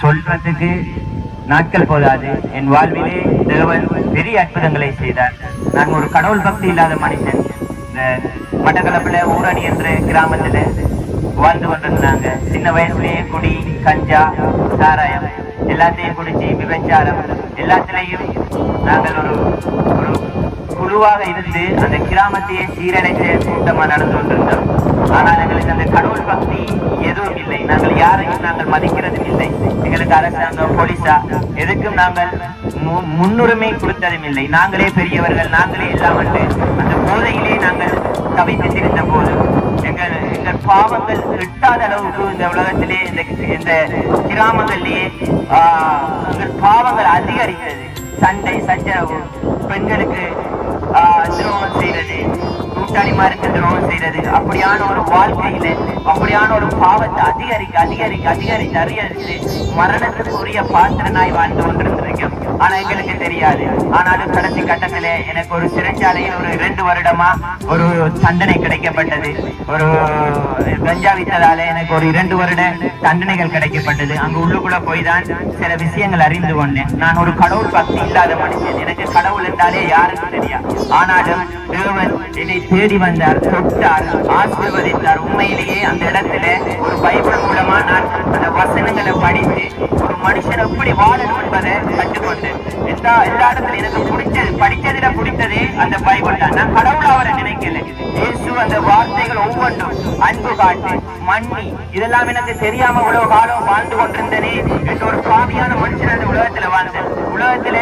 சொல்றதுக்கு நாட்கள் போதாது. என் வாழ்விலே தேவன் பெரிய அற்புதங்களை செய்தார். நான் ஒரு கடவுள் பக்தி இல்லாத மனுஷன் இந்த மட்டக்களப்புல ஊரணி என்ற கிராமத்துல வாழ்ந்து கொண்டிருந்தாங்க. சின்ன வயசுலயே குடி கஞ்சா சாராயம் எல்லாத்தையும் குடிச்சு விபச்சாரம். எல்லாத்திலையும் நாங்கள் ஒரு ஒரு குழுவாக இருந்து அந்த கிராமத்தையே சீரடைந்த கூட்டமா நடந்து கொண்டிருந்தோம் ஆனால் எங்களுக்கு அந்த கடவுள் பக்தி எதுவும் இல்லை. நாங்கள் யாரையும் நாங்கள் மதிக்கிறதும் இல்லை. எங்களுக்கு அரசாங்கம் போலீஸா? எதுக்கும் நாங்கள் மு- முன்னுரிமை கொடுத்ததும் இல்லை. நாங்களே பெரியவர்கள் நாங்களே எல்லாம் வந்து அந்த போதையிலே நாங்கள் தவித்து போது எங்கள் எங்கள் பாவங்கள் எட்டாத அளவுக்கு இந்த உலகத்திலே இந்த இந்த கிராமங்களிலே ஆஹ், எங்கள் பாவங்கள் அதிகரிக்கிறது சண்டை சச்சரவு பெண்களுக்கு துரோகம் செய்யறது கூட்டாளிமாருக்கு துரோகம் செய்யறது அப்படியான ஒரு வாழ்க்கையில அப்படியான ஒரு பாவத்தை அதிகரிக்க அதிகரிக்க அதிகரித்து அதிகரித்து மரணத்துக்குரிய பாத்திரனாய் வாழ்ந்து கொண்டிருந்திருக்கோம். ஆனா எங்களுக்கு தெரியாது. ஆனாலும் கடைசி கட்டத்திலே எனக்கு ஒரு சிறைச்சாலையில் ஒரு இரண்டு வருடமா ஒரு தண்டனை கிடைக்கப்பட்டது. ஒரு கஞ்சா வித்ததால எனக்கு ஒரு இரண்டு வருட தண்டனைகள் கிடைக்கப்பட்டது. அங்கு உள்ளுக்குள்ள போய் தான் சில விஷயங்கள் அறிந்து கொண்டேன். நான் ஒரு கடவுள் பக்தி இல்லாத மனுஷன். எனக்கு கடவுள் என்றாலே யாருக்கும் தெரியாது. ஆனாலும் தேவன் என்னை தேடி வந்தார் தொட்டார் ஆசீர்வதித்தார். உண்மையிலேயே அந்த இடத்துல ஒரு பைபிள் மூலமா நான் அந்த வசனங்களை படித்து ஒரு மனுஷன் எப்படி வாழணும் என்பதை கற்றுக்கொண்டேன். எல்லா எல்லா இடத்துல எனக்கு பிடிச்சது படிச்சதுல பிடித்ததே அந்த பைபிள் தான். நான் கடவுள் அவரை நினைக்கல. இயேசு அந்த வார்த்தைகள் ஒவ்வொன்றும் அன்பு காட்டு மண்ணி இதெல்லாம் எனக்கு தெரியாம உலக காலம் வாழ்ந்து கொண்டிருந்தனே என்ற ஒரு பாவியான மனுஷன் அந்த உலகத்துல வாழ்ந்தேன் உலகத்துல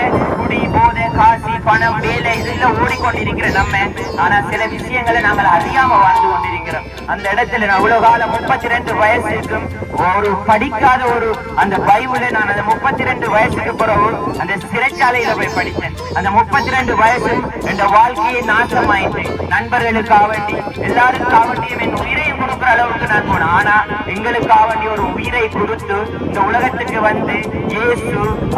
குடி போதை காசி பணம் வேலை இதெல்லாம் ஓடிக்கொண்டிருக்கிற நம்ம. ஆனா சில விஷயங்களை நாங்கள் அறியாம வாழ்ந்து கொண்டிருக்கிறோம். அந்த இடத்துல நான் அவ்வளவு காலம் முப்பத்தி ரெண்டு வயசுக்கும் ஒரு படிக்காத ஒரு அந்த பைபிளை நான் அந்த முப்பத்தி ரெண்டு வயசுக்கு பிறகு அந்த சிறைச்சாலையில போய் படித்தேன். அந்த முப்பத்தி ரெண்டு வயசு என் வாழ்க்கையை நாசமாயிட்டேன் நண்பர்களுக்காக வேண்டி எல்லாருக்காக வேண்டியும் என் உயிரை கொடுக்குற அளவுக்கு நான் போனேன். ஆனா எங்களுக்காக வேண்டி ஒரு உயிரை கொடுத்து இந்த உலகத்துக்கு வந்து இயேசு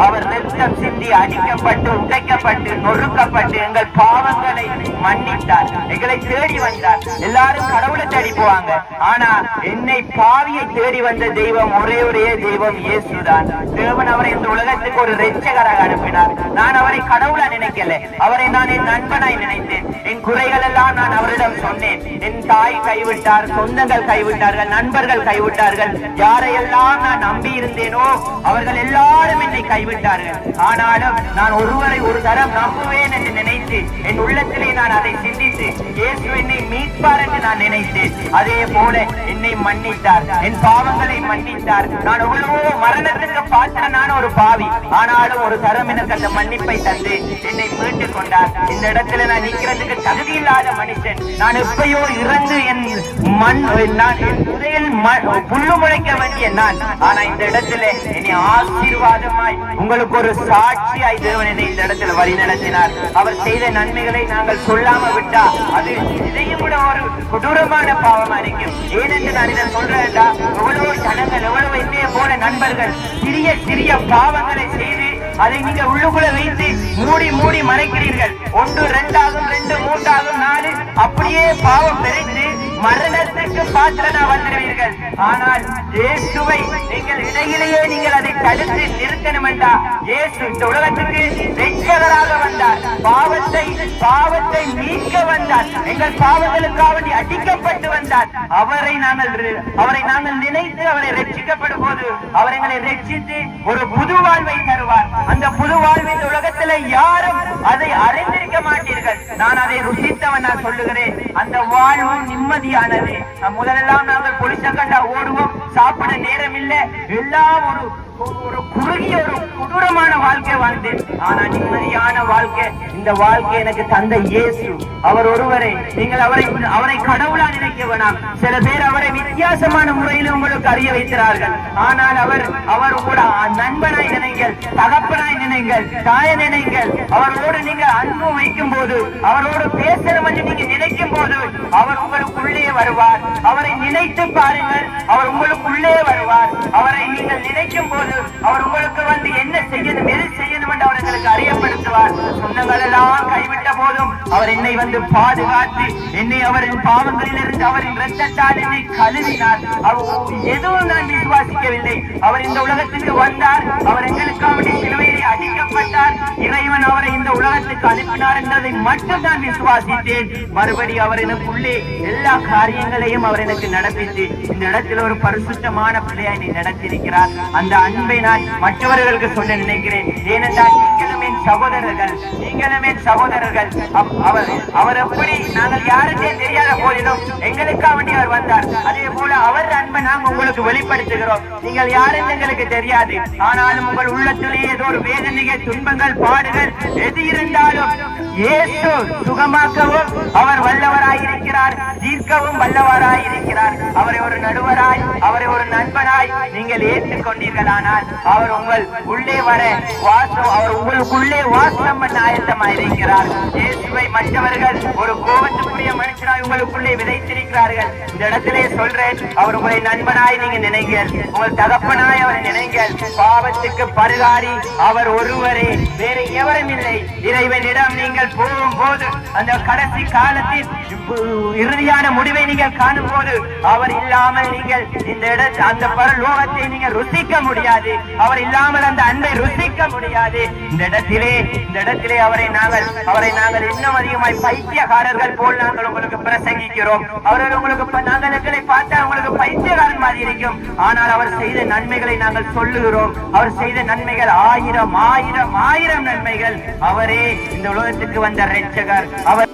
அவர் ரத்தம் சிந்தி அடிக்கப்பட்டு உடைக்கப்பட்டு நொறுக்கப்பட்டு எங்கள் பாவங்களை மன்னித்தார். எங்களை தேடி வந்தார். எல்லாரும் கடவுளை தேடி போவாங்க. ஆனா என்னை பாவியை தேடி வந்த தெய்வம் ஒரே ஒரே தெய்வம் இயேசுதான். தேவன் அவரை இந்த உலகத்துக்கு ஒரு ரெச்சகராக அனுப்பினார். நான் அவரை கடவுளா நினைக்கல. அவரை நான் என் நண்பனாய் நினைத்தேன். என் குறைகள் எல்லாம் நான் அவரிடம் சொன்னேன். என் தாய் கைவிட்டார். சொந்தங்கள் கைவிட்டார்கள் நண்பர்கள் கைவிட்டார்கள். யாரையெல்லாம் நான் நம்பி இருந்தேனோ அவர்கள் எல்லாரும் என்னை கைவிட்டார்கள். ஆனாலும் நான் ஒருவரை ஒரு தரம் நம்புவேன் என்று நினைத்து என் உள்ளத்திலே நான் அதை சிந்தித்து இயேசு என்னை மீட்பார் என்று நான் நினைத்தேன். அதே போல என்னை மன்னித்தார். என் பாவங்களை மன்னித்தார். நான் எவ்வளவோ மரணத்திற்கு பாத்திரனான ஒரு பாவி. ஆனாலும் ஒரு தரம் எனக்கு அந்த மன்னிப்பை தந்து என்னை மீட்டுக் கொண்டார். இந்த இடத்துல நான் நிக்கிறதுக்கு தகுதி இல்லாத மனுஷன். நான் எப்பயோ இறந்து என் மண் நான் என் புதையல் புல்லு முளைக்க வேண்டிய நான். ஆனா இந்த இடத்துல என்னை ஆசீர்வாதமாய் உங்களுக்கு ஒரு சாட்சியாய் தேவன் என்னை இந்த இடத்துல வழி நடத்தினார். அவர் செய்த நன்மைகளை நாங்கள் சொல்லாம விட்டா அது இதையும் விட ஒரு கொடூரமான பாவமா இருக்கும் ஏனென்று நான் இதை சொல்றேன்டா எவ்வளவு ஜனங்கள் எவ்வளவு என்னைய போல நண்பர்கள் சிறிய சிறிய பாவங்களை செய்து அதை நீங்க உள்ளுக்குள்ள வைத்து மூடி மூடி மறைக்கிறீர்கள். ஒன்று ரெண்டாகும் ரெண்டு மூன்றாகும் நாலு அப்படியே பாவம் பெருத்து மரணத்துக்கு பாத்திரனா வந்துடுவீர்கள் ஆனால் இயேசுவை நீங்கள் இடையிலேயே நீங்கள் அதை தடுத்து நிறுத்தணும் என்றா இயேசு இந்த உலகத்துக்கு வெற்றகராக வந்தார். பாவத்தை பாவத்தை நீக்க வந்தார். எங்கள் பாவங்களுக்காக அடிக்கப்பட்டு வந்தார். அவரை நாங்கள் அவரை நாங்கள் நினைத்து அவரை ரட்சிக்கப்படும் போது அவர் எங்களை ரட்சித்து ஒரு புது வாழ்வை தருவார். அந்த நான் சொல்லுகிறேன். அந்த வாழ்வும் நிம்மதியானது. முதலெல்லாம் நாங்கள் பொலிசக்கண்டா ஓடுவோம். சாப்பிட நேரம் இல்லை எல்லாம் ஒரு ஒரு வாழ்க்கை வாழ்ந்தேன். ஆனா நிம்மதியான வாழ்க்கை இந்த வாழ்க்கை எனக்கு தந்த இயேசு. அவர் ஒருவரை நீங்கள் அவரை அவரை கடவுளா நினைக்க வேணாம். சில பேர் அவரை வித்தியாசமான முறையில் உங்களுக்கு அறிய வைக்கிறார்கள். ஆனால் அவர் அவர் கூட நண்பனாய் நினைங்கள் தகப்பனாய் நினைங்கள் தாய நினைங்கள். அவரோடு நீங்க அன்பு வைக்கும் போது அவரோடு பேசணும் என்று நீங்க நினைக்கும் போது அவர் உங்களுக்குள்ளே வருவார். அவரை நினைத்து பாருங்கள் அவர் உங்களுக்குள்ளே வருவார். அவரை நீங்கள் நினைக்கும் போது அவர் உங்களுக்கு என்ன செய்யணும் எது செய்யணும் என்று அவர் எங்களுக்கு சொந்தங்கள் எல்லாம் கைவிட்ட போதும் அவர் என்னை வந்து பாதுகாத்து என்னை அவரின் பாவங்களிலிருந்து அவரின் ரத்தத்தால் என்னை கழுவினார். அவர் எதுவும் நான் விசுவாசிக்கவில்லை. அவர் இந்த உலகத்துக்கு வந்தார். அவர் எங்களுக்காக வேண்டி சிலுவையிலே அடிக்கப்பட்டார். இறைவன் அவரை இந்த உலகத்துக்கு அனுப்பினார் என்றதை மட்டும் நான் விசுவாசித்தேன். மறுபடி அவர் எனக்குள்ளே எல்லா காரியங்களையும் அவர் எனக்கு நடப்பித்து இந்த இடத்தில் ஒரு பரிசுத்தமான பிள்ளையாய் நீ நடத்தியிருக்கிறார். அந்த அன்பை நான் மற்றவர்களுக்கு சொல்ல நினைக்கிறேன். ஏனென்றால் சகோதரர்கள் நீங்களும் என் சகோதரர்கள். அவர் அவர் எப்படி நாங்கள் யாருக்கே தெரியாத போதிலும் எங்களுக்காக வேண்டி அவர் வந்தார். அதே போல அவர் அன்பை நாங்கள் உங்களுக்கு வெளிப்படுத்துகிறோம். நீங்கள் யாருன்னு எங்களுக்கு தெரியாது. ஆனாலும் உங்கள் உள்ளத்திலே ஏதோ ஒரு வேதனையை துன்பங்கள் பாடுகள் எது இருந்தாலும் இயேசு சுகமாக்கவும் அவர் வல்லவராயிருக்கிறார். மிகவும் வல்லவராய் இருக்கிறார். அவரை ஒரு நடுவராய் அவரை ஒரு நண்பனாய் நீங்கள் ஏற்றுக்கொண்டீர்களானால் அவர் உங்கள் உள்ளே வர வாசம் அவர் உங்களுக்குள்ளே வாசம் பண்ண ஆயத்தமாயிருக்கிறார் இயேசுவை மற்றவர்கள் ஒரு கோபத்துக்குரிய மனுஷனாய் உங்களுக்குள்ளே விதைத்திருக்கிறார்கள். இந்த இடத்திலே சொல்றேன் அவர் உங்களை நண்பனாய் நீங்க நினைங்கள். உங்கள் தகப்பனாய் அவரை நினைங்கள். பாவத்துக்கு பரிகாரி அவர் ஒருவரே வேறு எவரும் இல்லை. இறைவனிடம் நீங்கள் போகும் போது அந்த கடைசி காலத்தில் இறுதியான முடிவை நீங்கள் காணும் போது அவர் இல்லாமல் நீங்கள் இந்த இடத்தை அந்த பரலோகத்தை நீங்கள் ருசிக்க முடியாது. அவர் இல்லாமல் அந்த அன்பை ருசிக்க முடியாது. இந்த இடத்திலே இந்த இடத்திலே அவரை நாங்கள் அவரை நாங்கள் இன்னும் அதிகமாய் பைத்தியக்காரர்கள் போல் நாங்கள் உங்களுக்கு பிரசங்கிக்கிறோம். அவர்கள் உங்களுக்கு நாங்கள் எங்களை பார்த்தா உங்களுக்கு பைத்தியக்காரன் மாதிரி இருக்கும். ஆனால் அவர் செய்த நன்மைகளை நாங்கள் சொல்லுகிறோம். அவர் செய்த நன்மைகள் ஆயிரம் ஆயிரம் ஆயிரம் நன்மைகள். அவரே இந்த உலகத்துக்கு வந்த ரட்சகர் அவர்